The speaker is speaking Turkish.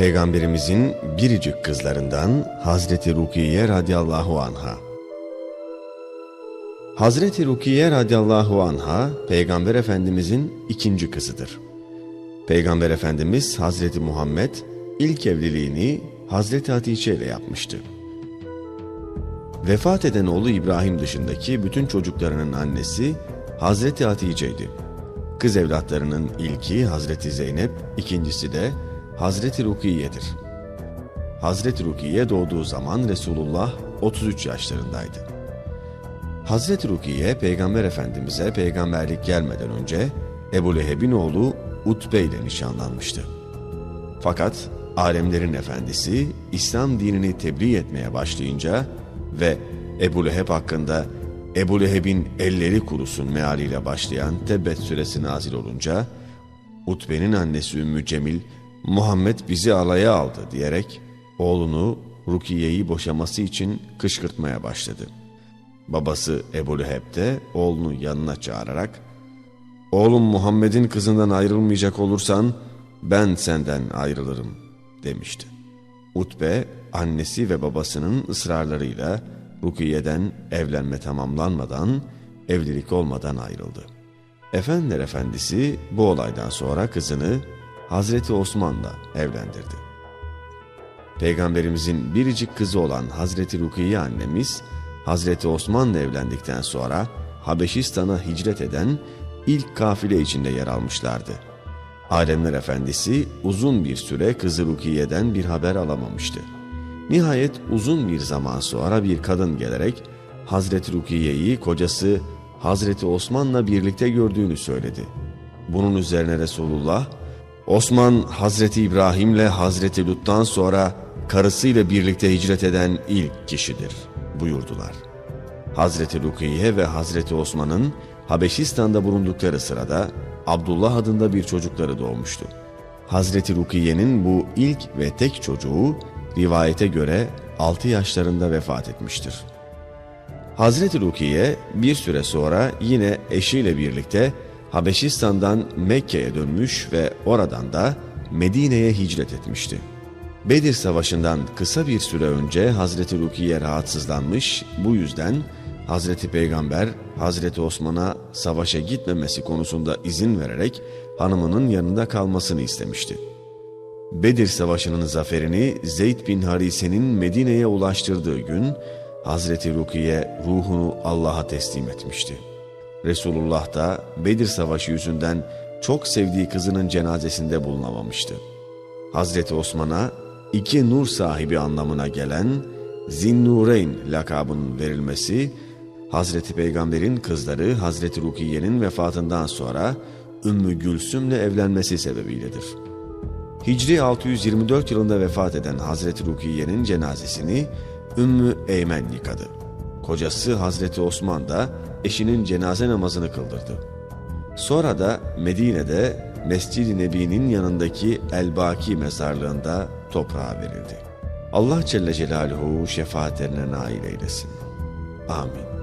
Peygamberimizin biricik kızlarından Hazreti Rukiye radıyallahu anha. Hazreti Rukiye radıyallahu anha, Peygamber Efendimizin ikinci kızıdır. Peygamber Efendimiz Hazreti Muhammed ilk evliliğini Hazreti Hatice ile yapmıştı. Vefat eden oğlu İbrahim dışındaki bütün çocuklarının annesi Hazreti Hatice'ydi. Kız evlatlarının ilki Hazreti Zeynep, ikincisi de Hazreti Rukiye'dir. Hazreti Rukiye doğduğu zaman Resulullah 33 yaşlarındaydı. Hazreti Rukiye Peygamber Efendimiz'e peygamberlik gelmeden önce Ebu Leheb'in oğlu Utbe ile nişanlanmıştı. Fakat alemlerin efendisi İslam dinini tebliğ etmeye başlayınca ve Ebu Leheb hakkında Ebu Leheb'in elleri kurusun mealiyle başlayan Tebbet suresi nazil olunca Utbe'nin annesi Ümmü Cemil Muhammed bizi alaya aldı diyerek oğlunu Rukiye'yi boşaması için kışkırtmaya başladı. Babası Ebu Leheb de oğlunu yanına çağırarak Oğlum Muhammed'in kızından ayrılmayacak olursan ben senden ayrılırım demişti. Utbe annesi ve babasının ısrarlarıyla Rukiye'den evlenme tamamlanmadan, evlilik olmadan ayrıldı. Efendiler Efendisi bu olaydan sonra kızını Hazreti Osman'la evlendirdi. Peygamberimizin biricik kızı olan Hazreti Rukiye annemiz, Hazreti Osman'la evlendikten sonra Habeşistan'a hicret eden ilk kafile içinde yer almışlardı. Alemler Efendisi uzun bir süre kızı Rukiye'den bir haber alamamıştı. Nihayet uzun bir zaman sonra bir kadın gelerek Hazreti Rukiye'yi kocası Hazreti Osman'la birlikte gördüğünü söyledi. Bunun üzerine Resulullah, Osman Hazreti İbrahim'le Hazreti Lut'tan sonra karısıyla birlikte hicret eden ilk kişidir buyurdular. Hazreti Rukiye ve Hazreti Osman'ın Habeşistan'da bulundukları sırada Abdullah adında bir çocukları doğmuştu. Hazreti Rukiye'nin bu ilk ve tek çocuğu rivayete göre 6 yaşlarında vefat etmiştir. Hazreti Rukiye bir süre sonra yine eşiyle birlikte Habeşistan'dan Mekke'ye dönmüş ve oradan da Medine'ye hicret etmişti. Bedir Savaşı'ndan kısa bir süre önce Hazreti Rukiye rahatsızlanmış, bu yüzden Hazreti Peygamber Hazreti Osman'a savaşa gitmemesi konusunda izin vererek hanımının yanında kalmasını istemişti. Bedir Savaşı'nın zaferini Zeyd bin Harise'nin Medine'ye ulaştırdığı gün Hazreti Rukiye ruhunu Allah'a teslim etmişti. Resulullah da Bedir Savaşı yüzünden çok sevdiği kızının cenazesinde bulunamamıştı. Hazreti Osman'a iki nur sahibi anlamına gelen Zinnureyn lakabının verilmesi Hazreti Peygamber'in kızları Hazreti Rukiye'nin vefatından sonra Ümmü Gülsüm'le evlenmesi sebebiyledir. Hicri 624 yılında vefat eden Hazreti Rukiye'nin cenazesini Ümmü Eymen yıkadı. Kocası Hazreti Osman da eşinin cenaze namazını kıldırdı. Sonra da Medine'de Mescid-i Nebi'nin yanındaki El-Baki mezarlığında toprağa verildi. Allah Celle Celaluhu şefaatlerine nail eylesin. Amin.